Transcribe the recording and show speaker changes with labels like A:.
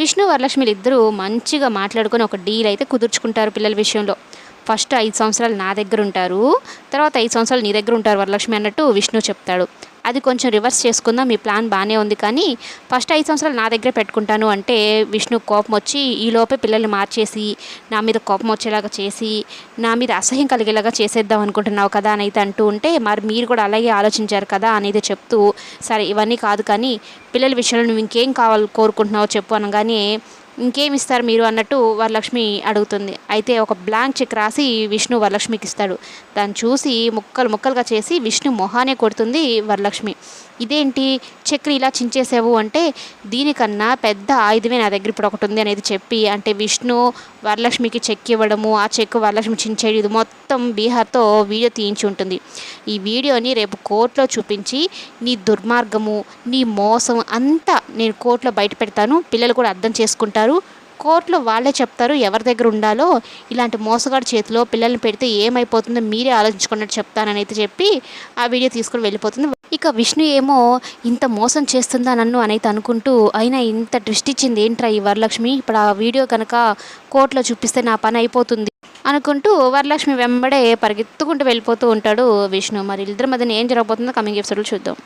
A: విష్ణు వరలక్ష్మిలు ఇద్దరూ మంచిగా మాట్లాడుకొని ఒక డీల్ అయితే కుదుర్చుకుంటారు పిల్లల విషయంలో. ఫస్ట్ ఐదు సంవత్సరాలు నా దగ్గర ఉంటారు తర్వాత ఐదు సంవత్సరాలు నీ దగ్గర ఉంటారు వరలక్ష్మి అన్నట్టు విష్ణు చెప్తాడు. అది కొంచెం రివర్స్ చేసుకుందాం మీ ప్లాన్ బాగానే ఉంది కానీ ఫస్ట్ ఐదు సంవత్సరాలు నా దగ్గర పెట్టుకుంటాను అంటే విష్ణు కోపం వచ్చి ఈలోపే పిల్లల్ని మార్చేసి నా మీద కోపం వచ్చేలాగా చేసి నా మీద అసహ్యం కలిగేలాగా చేసేద్దాం అనుకుంటున్నావు కదా అని అయితే అంటూ ఉంటే మరి మీరు కూడా అలాగే ఆలోచించారు కదా అనేది చెప్తూ సరే ఇవన్నీ కాదు కానీ పిల్లల విషయంలో నువ్వు ఇంకేం కావాలి కోరుకుంటున్నావో చెప్పు అనగానే ఇంకేమి ఇస్తారు మీరు అన్నట్టు వరలక్ష్మి అడుగుతుంది. అయితే ఒక బ్లాంక్ చెక్ రాసి విష్ణు వరలక్ష్మికి ఇస్తాడు. దాన్ని చూసి ముక్కలు ముక్కలుగా చేసి విష్ణు మొహానే కొడుతుంది వరలక్ష్మి. ఇదేంటి? చెక్ని ఇలా చించేసావు అంటే దీనికన్నా పెద్ద ఆయుధమే నా దగ్గర ఇప్పుడు ఒకటి ఉంది అనేది చెప్పి అంటే విష్ణు వరలక్ష్మికి చెక్ ఇవ్వడము ఆ చెక్ వరలక్ష్మి చించేది ఇది మొత్తం బీహార్తో వీడియో తీయించి ఉంటుంది. ఈ వీడియోని రేపు కోర్టులో చూపించి నీ దుర్మార్గము నీ మోసం అంతా నేను కోర్టులో బయట పెడతాను పిల్లలు కూడా అర్థం చేసుకుంటారు. కోర్టులో వాళ్ళే చెప్తారు ఎవరి దగ్గర ఉండాలో ఇలాంటి మోసగాడి చేతిలో పిల్లల్ని పెడితే ఏమైపోతుందో మీరే ఆలోచించుకున్నట్టు చెప్తానని అయితే చెప్పి ఆ వీడియో తీసుకుని వెళ్ళిపోతుంది. ఇక విష్ణు ఏమో ఇంత మోసం చేస్తుందా నన్ను అనైతే అనుకుంటూ అయినా ఇంత ట్విస్ట్ ఇచ్చింది ఏంట్రా ఈ వరలక్ష్మి? ఇప్పుడు ఆ వీడియో కనుక కోర్టులో చూపిస్తే నా పని అయిపోతుంది అనుకుంటూ వరలక్ష్మి వెంబడే పరిగెత్తుకుంటూ వెళ్ళిపోతూ ఉంటాడు విష్ణు. మరి ఇద్దరి మధ్యన ఏం జరగబోతుందో కమింగ్ ఎపిసోడ్లో చూద్దాం.